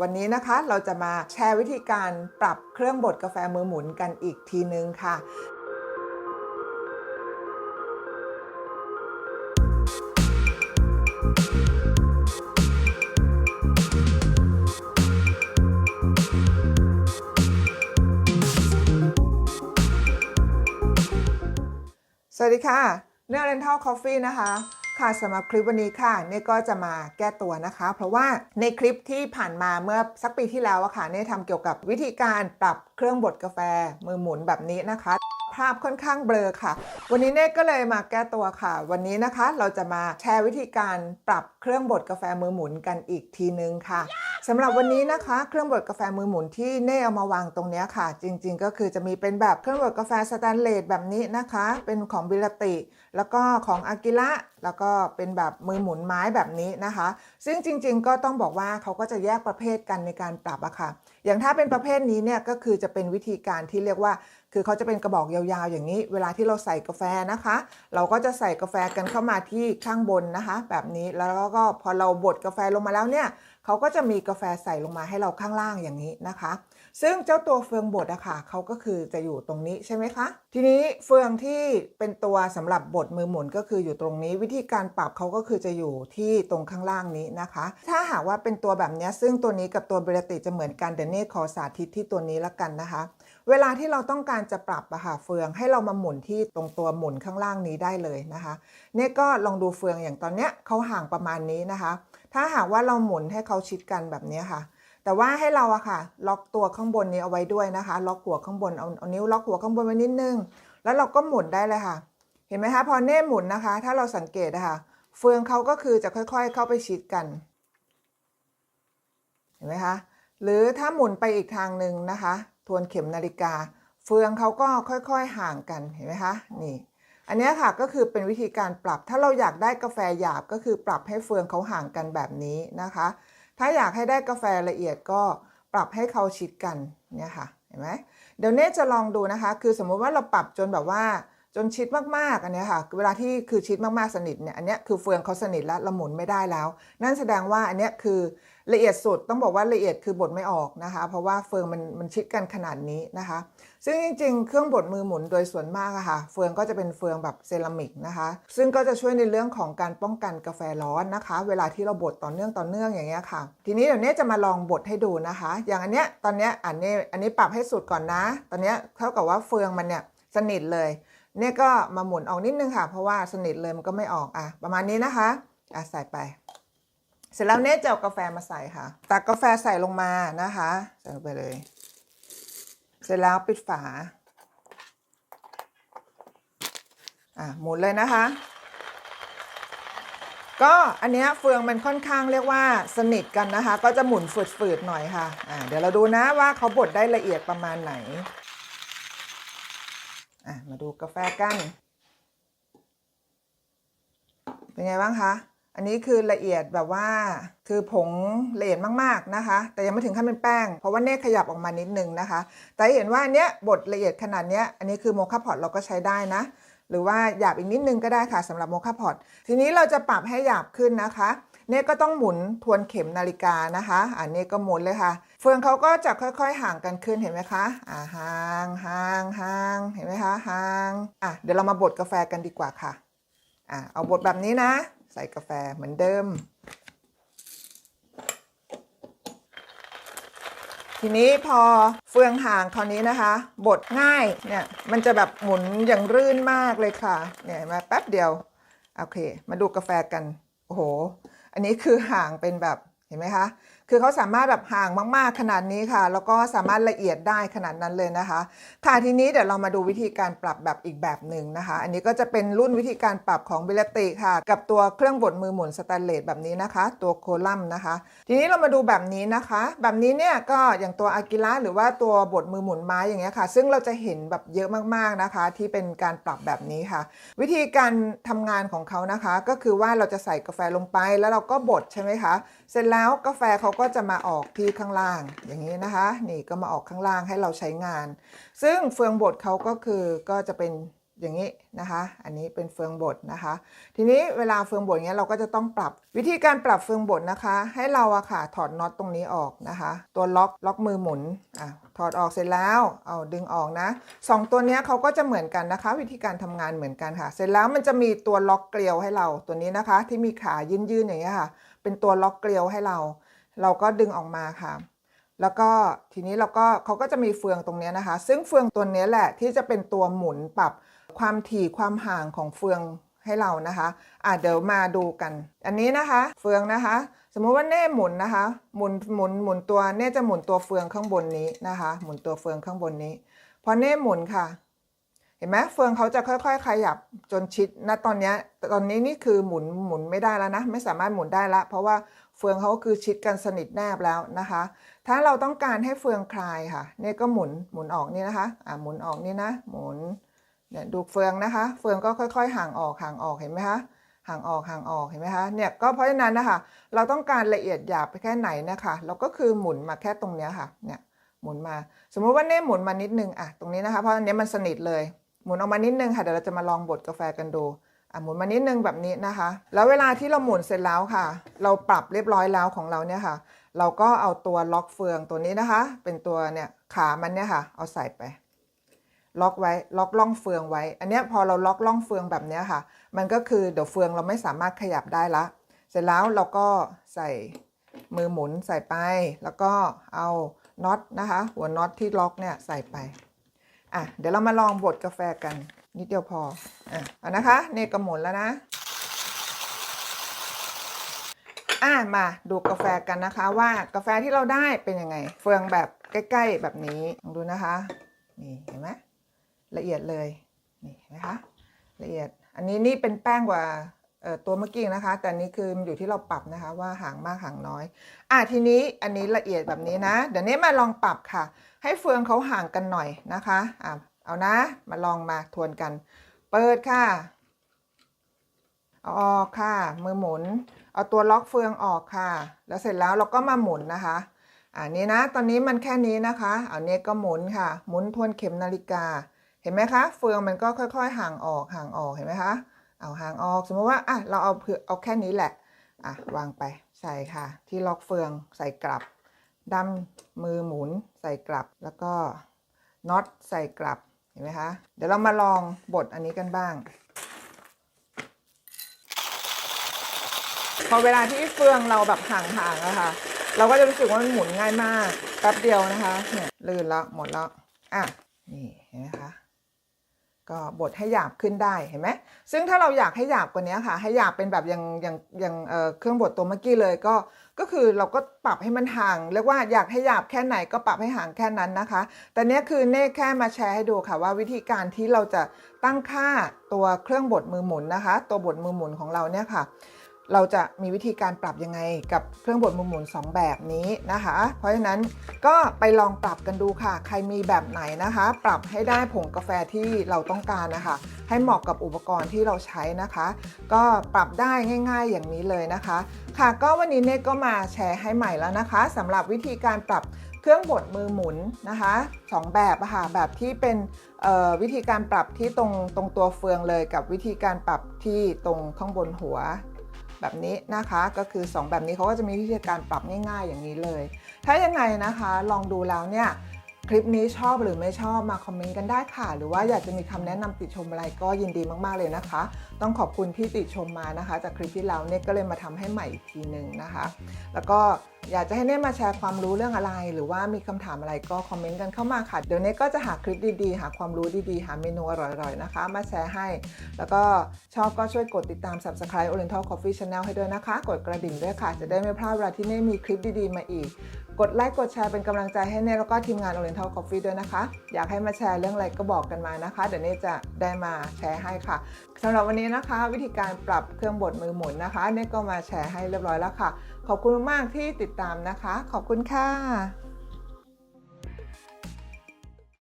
วันนี้นะคะเราจะมาแชร์วิธีการปรับเครื่องบดกาแฟมือหมุนกันอีกทีนึงค่ะ สวัสดีค่ะ เนื้อ Rental Coffee นะคะ ค่ะสำหรับคลิปวันนี้ค่ะเน่ก็จะมาแก้ตัวนะคะ เพราะว่าในคลิปที่ผ่านมาเมื่อสักปีที่แล้วอะค่ะเน่ทำเกี่ยวกับวิธีการปรับเครื่องบดกาแฟมือหมุนแบบนี้นะคะ ภาพค่อนข้างเบลอค่ะ วันนี้เน่ก็เลยมาแก้ตัวค่ะ วันนี้นะคะเราจะมาแชร์วิธีการปรับเครื่องบดกาแฟมือหมุนกันอีกทีนึงค่ะ สำหรับวันนี้นะคะ เครื่องบดกาแฟมือหมุนที่เน่เอามาวางตรงนี้ค่ะ จริง ๆ ก็คือจะมีเป็นแบบเครื่องบดกาแฟสแตนเลสแบบนี้นะคะ เป็นของบิลติ แล้วก็ของอากิระแล้วก็เป็นแบบมือหมุนไม้แบบนี้นะคะ ซึ่งจริง ๆ ก็ต้องบอกว่าเขาก็จะแยกประเภทกันในการปรับอะค่ะ อย่างถ้าเป็นประเภทนี้เนี่ยก็คือจะเป็นวิธีการที่เรียกว่า คือเขาจะเป็นกระบอกยาวๆ อย่างนี้ เวลาที่เราใส่กาแฟนะคะ เราก็จะใส่กาแฟกันเข้ามาที่ข้างบนนะคะ แบบนี้แล้วก็พอเราบดกาแฟลงมาแล้วเนี่ย เขาก็จะมีกาแฟใส่ลงมาให้เราข้างล่างอย่างนี้นะคะ ซึ่งเจ้าตัวเฟืองบดอะค่ะเขาก็คือจะอยู่ตรงนี้ใช่ไหมคะ ทีนี้เฟืองที่เป็นตัวสำหรับบดมือหมุนก็คืออยู่ตรงนี้ วิธีการปรับเขาก็คือจะอยู่ที่ตรงข้างล่างนี้นะคะ ถ้าหากว่าเป็นตัวแบบนี้ซึ่งตัวนี้กับตัวเบรติจะเหมือนกันเดี๋ยวเน่ขอสาธิตที่ตัวนี้ละกันนะคะ เวลาที่เราต้องการจะปรับอะค่ะเฟืองให้เรามาหมุนที่ตรงตัวหมุนข้างล่างนี้ได้เลยนะคะเนี่ยก็ลองดูเฟืองอย่างตอนเนี้ยเขาห่างประมาณนี้นะคะ ถ้าหากว่าเราหมุนให้เขาชิดกันแบบนี้ค่ะ แต่ว่าให้เราอะค่ะ ล็อกตัวข้างบนนี้เอาไว้ด้วยนะคะ ล็อกหัวข้างบนเอาเอานิ้วล็อกหัวข้างบนไว้นิดนึง แล้วเราก็หมุนได้เลยค่ะ เห็นไหมคะพอเน่หมุนนะคะ ถ้าเราสังเกตนะคะเฟืองเขาก็คือจะค่อยๆ เข้าไปชิดกัน เห็นไหมคะหรือถ้าหมุนไปอีกทางหนึ่งนะคะ ทวนเข็มนาฬิกา เฟืองเขาก็ค่อยๆห่างกันเห็นไหมคะนี่ อันนี้ค่ะก็คือเป็นวิธีการปรับ ถ้าเราอยากได้กาแฟหยาบก็คือปรับให้เฟืองเขาห่างกันแบบนี้นะคะ ถ้าอยากให้ได้กาแฟละเอียดก็ปรับให้เขาชิดกันเนี่ยค่ะเห็นไหมเดี๋ยวเน่จะลองดูนะคะ คือสมมุติว่าเราปรับจนแบบว่าจนชิดมากๆอันนี้ค่ะ เวลาที่คือชิดมากๆสนิทเนี่ยอันนี้คือเฟืองเขาสนิทแล้วเราหมุนไม่ได้แล้ว นั่นแสดงว่าอันนี้คือละเอียดสุดต้องบอกว่าละเอียดคือบดไม่ออกนะคะ เพราะว่าเฟืองมันมันชิดกันขนาดนี้นะคะ ซึ่งจริงๆ เครื่องบดมือหมุนโดยส่วนมากอะค่ะ เฟืองก็จะเป็นเฟืองแบบเซรามิกนะคะ ซึ่งก็จะช่วยในเรื่องของการป้องกันกาแฟร้อนนะคะ เวลาที่เราบดต่อเนื่องต่อเนื่องอย่างเงี้ยค่ะ ทีนี้เดี๋ยวนี้จะมาลองบดให้ดูนะคะ อย่างอันเนี้ยตอนเนี้ยอันนี้อันนี้ปรับให้สุดก่อนนะ ตอนเนี้ยเท่ากับว่าเฟืองมันเนี่ยสนิทเลยเนี่ยก็มาหมุนออกนิดนึงค่ะ เพราะว่าสนิทเลยมันก็ไม่ออกอะประมาณนี้นะคะอะใส่ไป เสร็จแล้วเนทจะเอากาแฟมาใส่ค่ะ ตักกาแฟใส่ลงมานะคะ ใส่ลงไปเลย เสร็จแล้วปิดฝา อะหมุนเลยนะคะ ก็อันเนี้ยเฟืองมันค่อนข้างเรียกว่าสนิทกันนะคะ ก็จะหมุนฝืดๆหน่อยค่ะ อะเดี๋ยวเราดูนะว่าเขาบดได้ละเอียดประมาณไหน อะมาดูกาแฟกัน เป็นไงบ้างคะ อันนี้คือละเอียดแบบว่าคือผงละเอียดมากๆนะคะ แต่ยังไม่ถึงขั้นเป็นแป้ง เพราะว่าเน่ขยับออกมานิดนึงนะคะ แต่เห็นว่าอันเนี้ยบดละเอียดขนาดเนี้ยอันนี้คือโมคาพอตเราก็ใช้ได้นะ หรือว่าหยาบอีกนิดนึงก็ได้ค่ะสำหรับโมคาพอตทีนี้เราจะปรับให้หยาบขึ้นนะคะเนี่ยก็ต้องหมุนทวนเข็มนาฬิกานะคะ อันนี้ก็หมุนเลยค่ะ เฟืองเขาก็จะค่อยๆ ห่างกันขึ้นเห็นไหมคะอ่าห่างห่างห่างเห็นไหมคะห่างอะเดี๋ยวเรามาบดกาแฟกันดีกว่าค่ะอะเอาบดแบบนี้นะ ใส่กาแฟเหมือนเดิม ทีนี้พอเฟืองห่างคราวนี้นะคะ บดง่ายเนี่ยมันจะแบบหมุนอย่างรื่นมากเลยค่ะ เนี่ยมาแป๊บเดียว โอเค มาดูกาแฟกัน โอ้โห อันนี้คือห่างเป็นแบบเห็นไหมคะ คือเขาสามารถแบบห่างมาก ๆ ขนาดนี้ค่ะ แล้วก็สามารถละเอียดได้ขนาดนั้นเลยนะคะ ค่ะทีนี้เดี๋ยวเรามาดูวิธีการปรับแบบอีกแบบหนึ่งนะคะ อันนี้ก็จะเป็นรุ่นวิธีการปรับของเบลติค่ะ กับตัวเครื่องบดมือหมุนสแตนเลสแบบนี้นะคะ ตัวโคลัมนะคะ ทีนี้เรามาดูแบบนี้นะคะ แบบนี้เนี่ยก็อย่างตัวอากิระหรือว่าตัวบดมือหมุนไม้อย่างเงี้ยค่ะ ซึ่งเราจะเห็นแบบเยอะมาก ๆนะคะ ที่เป็นการปรับแบบนี้ค่ะ วิธีการทำงานของเขานะคะ ก็คือว่าเราจะใส่กาแฟลงไปแล้วเราก็บดใช่ไหมคะ เสร็จแล้วกาแฟเขาก็ก็จะมาออกที่ข้างล่างอย่างนี้นะคะ นี่ก็มาออกข้างล่างให้เราใช้งาน ซึ่งเฟืองบดเขาก็คือก็จะเป็นอย่างนี้นะคะ อันนี้เป็นเฟืองบดนะคะ ทีนี้เวลาเฟืองบดเนี้ยเราก็จะต้องปรับ วิธีการปรับเฟืองบดนะคะ ให้เราอะค่ะถอดน็อตตรงนี้ออกนะคะ ตัวล็อกล็อกมือหมุนอะถอดออกเสร็จแล้ว เอาดึงออกนะสองตัวเนี้ยเขาก็จะเหมือนกันนะคะ วิธีการทำงานเหมือนกันค่ะ เสร็จแล้วมันจะมีตัวล็อกเกลียวให้เราตัวนี้นะคะ ที่มีขายื่นๆอย่างเงี้ยค่ะ เป็นตัวล็อกเกลียวให้เรา เราก็ดึงออกมาค่ะ แล้วก็ทีนี้เราก็เขาก็จะมีเฟืองตรงนี้นะคะ ซึ่งเฟืองตัวนี้แหละที่จะเป็นตัวหมุนปรับความถี่ความห่างของเฟืองให้เรานะคะอะเดี๋ยวมาดูกัน อันนี้นะคะ เฟืองนะคะ สมมุติว่าเน่หมุนนะคะ หมุนหมุนหมุนตัวเน่จะหมุนตัวเฟืองข้างบนนี้นะคะ หมุนตัวเฟืองข้างบนนี้ พอเน่หมุนค่ะ ห็นไหมเฟืองเขาจะค่อย ๆ ขยับจนชิดนะตอนนี้ตอนนี้นี่คือหมุนหมุนไม่ได้แล้วนะ ไม่สามารถหมุนได้ละ เพราะว่าเฟืองเขาคือชิดกันสนิทแนบแล้วนะคะ ถ้าเราต้องการให้เฟืองคลายค่ะเนี่ยก็หมุนหมุนออกนี่นะคะอ่าหมุนออกนี่นะ หมุนเนี่ยดูเฟืองนะคะ เฟืองก็ค่อย ๆ ห่างออกห่างออกเห็นไหมคะห่างออกห่างออกเห็นไหมคะเนี่ยก็เพราะฉะนั้นนะคะเราต้องการละเอียดหยาบไปแค่ไหนนะคะเราก็คือหมุนมาแค่ตรงเนี้ยค่ะเนี่ยหมุนมา สมมุติว่าเน่หมุนมานิดนึงอะตรงนี้นะคะเพราะอันนี้มันสนิทเลย หมุนออกมานิดนึงค่ะเดี๋ยวเราจะมาลองบดกาแฟกันดูอะหมุนมานิดนึงแบบนี้นะคะ แล้วเวลาที่เราหมุนเสร็จแล้วค่ะ เราปรับเรียบร้อยแล้วของเราเนี่ยค่ะ เราก็เอาตัวล็อกเฟืองตัวนี้นะคะ เป็นตัวเนี่ยขามันเนี่ยค่ะ เอาใส่ไป ล็อกไว้ล็อกล่องเฟืองไว้ อันนี้พอเราล็อกล่องเฟืองแบบนี้ค่ะ มันก็คือเดี๋ยวเฟืองเราไม่สามารถขยับได้ละ เสร็จแล้วเราก็ใส่มือหมุนใส่ไป แล้วก็เอาน็อตนะคะ หัวน็อตที่ล็อกเนี่ยใส่ไป อะเดี๋ยวเรามาลองบดกาแฟกัน นิดเดียวพออะเอานะคะเนกระหมุนแล้วนะอะมาดูกาแฟกันนะคะว่ากาแฟที่เราได้เป็นยังไง เฟืองแบบใกล้ๆแบบนี้ลองดูนะคะนี่เห็นไหมละเอียดเลยนี่เห็นไหมคะละเอียดอันนี้นี่เป็นแป้งกว่า ตัวเมื่อกี้นะคะ แต่นี้คืออยู่ที่เราปรับนะคะว่าห่างมากห่างน้อย อะทีนี้อันนี้ละเอียดแบบนี้นะ เดี๋ยวนี้มาลองปรับค่ะ ให้เฟืองเขาห่างกันหน่อยนะคะอะเอานะ มาลองมาทวนกัน เปิดค่ะเอาออกค่ะ มือหมุน เอาตัวล็อกเฟืองออกค่ะ แล้วเสร็จแล้วเราก็มาหมุนนะคะอันนี้นะ ตอนนี้มันแค่นี้นะคะ เอาเนี้ยก็หมุนค่ะ หมุนทวนเข็มนาฬิกา เห็นไหมคะ เฟืองมันก็ค่อย ๆ ห่างออกห่างออก เห็นไหมคะ เอาหางออก สมมติว่าอะเราเอาเพื่อเอาแค่นี้แหละอะวางไปใส่ค่ะ ที่ล็อกเฟืองใส่กลับดันมือหมุนใส่กลับแล้วก็น็อตใส่กลับเห็นไหมคะเดี๋ยวเรามาลองบดอันนี้กันบ้าง พอเวลาที่เฟืองเราแบบห่างๆอะค่ะเราก็จะรู้สึกว่ามันหมุนง่ายมากแป๊บเดียวนะคะเนี่ยลื่นแล้วหมดแล้วอะนี่เห็นไหมคะ ก็บดให้หยาบขึ้นได้เห็นไหมซึ่งถ้าเราอยากให้หยาบกว่านี้ค่ะ ให้หยาบเป็นแบบอย่างอย่างอย่างเอ่อเครื่องบดตัวเมื่อกี้เลยก็ก็คือเราก็ปรับให้มันห่างเรียกว่าอยากให้หยาบแค่ไหนก็ปรับให้ห่างแค่นั้นนะคะ แต่เนี้ยคือเน่แค่มาแชร์ให้ดูค่ะว่าวิธีการที่เราจะตั้งค่าตัวเครื่องบดมือหมุนนะคะ ตัวบดมือหมุนของเราเนี่ยค่ะ เราจะมีวิธีการปรับยังไงกับเครื่องบดมือหมุน 2 แบบนี้นะคะ เพราะฉะนั้นก็ไปลองปรับกันดูค่ะ ใครมีแบบไหนนะคะ ปรับให้ได้ผงกาแฟที่เราต้องการนะคะ ให้เหมาะกับอุปกรณ์ที่เราใช้นะคะ ก็ปรับได้ง่าย ๆ อย่างนี้เลยนะคะ ค่ะก็วันนี้เนตก็มาแชร์ให้ใหม่แล้วนะคะสำหรับวิธีการปรับเครื่องบดมือหมุนนะคะสองแบบอะค่ะแบบที่เป็นวิธีการปรับที่ตรงตรงตัวเฟืองเลยกับวิธีการปรับที่ตรงข้างบนหัว แบบนี้นะคะ ก็คือ 2 แบบนี้เขาก็จะมีวิธีการปรับง่ายๆ อย่างนี้เลย ถ้ายังไงนะคะ ลองดูแล้วเนี่ยคลิปนี้ชอบหรือไม่ชอบมาคอมเมนต์กันได้ค่ะ หรือว่าอยากจะมีคำแนะนำติชมอะไรก็ยินดีมากๆเลยนะคะ ต้องขอบคุณที่ติชมมานะคะ จากคลิปที่แล้วเนี่ยก็เลยมาทำให้ใหม่อีกทีหนึ่งนะคะ แล้วก็ อยากจะให้เน่มาแชร์ความรู้เรื่องอะไร หรือว่ามีคำถามอะไรก็คอมเมนต์กันเข้ามาค่ะ เดี๋ยวเน่ก็จะหาคลิปดีๆ หาความรู้ดีๆ หาเมนูอร่อยๆนะคะ มาแชร์ให้ แล้วก็ชอบก็ช่วยกดติดตาม subscribe Oriental Coffee Channel ให้ด้วยนะคะ กดกระดิ่งด้วยค่ะ จะได้ไม่พลาดเวลาที่เน่มีคลิปดีๆ มาอีกกดไลค์กดแชร์เป็นกำลังใจให้เน่แล้วก็ทีมงาน Oriental Coffee ด้วยนะคะ อยากให้มาแชร์เรื่องอะไรก็บอกกันมานะคะ เดี๋ยวเน่จะได้มาแชร์ให้ค่ะสำหรับวันนี้นะคะ วิธีการปรับเครื่องบดมือหมุนนะคะเน่ก็มาแชร์ให้เรียบร้อยแล้วค่ะ ขอบคุณมากที่ติดตามนะคะ ขอบคุณค่ะ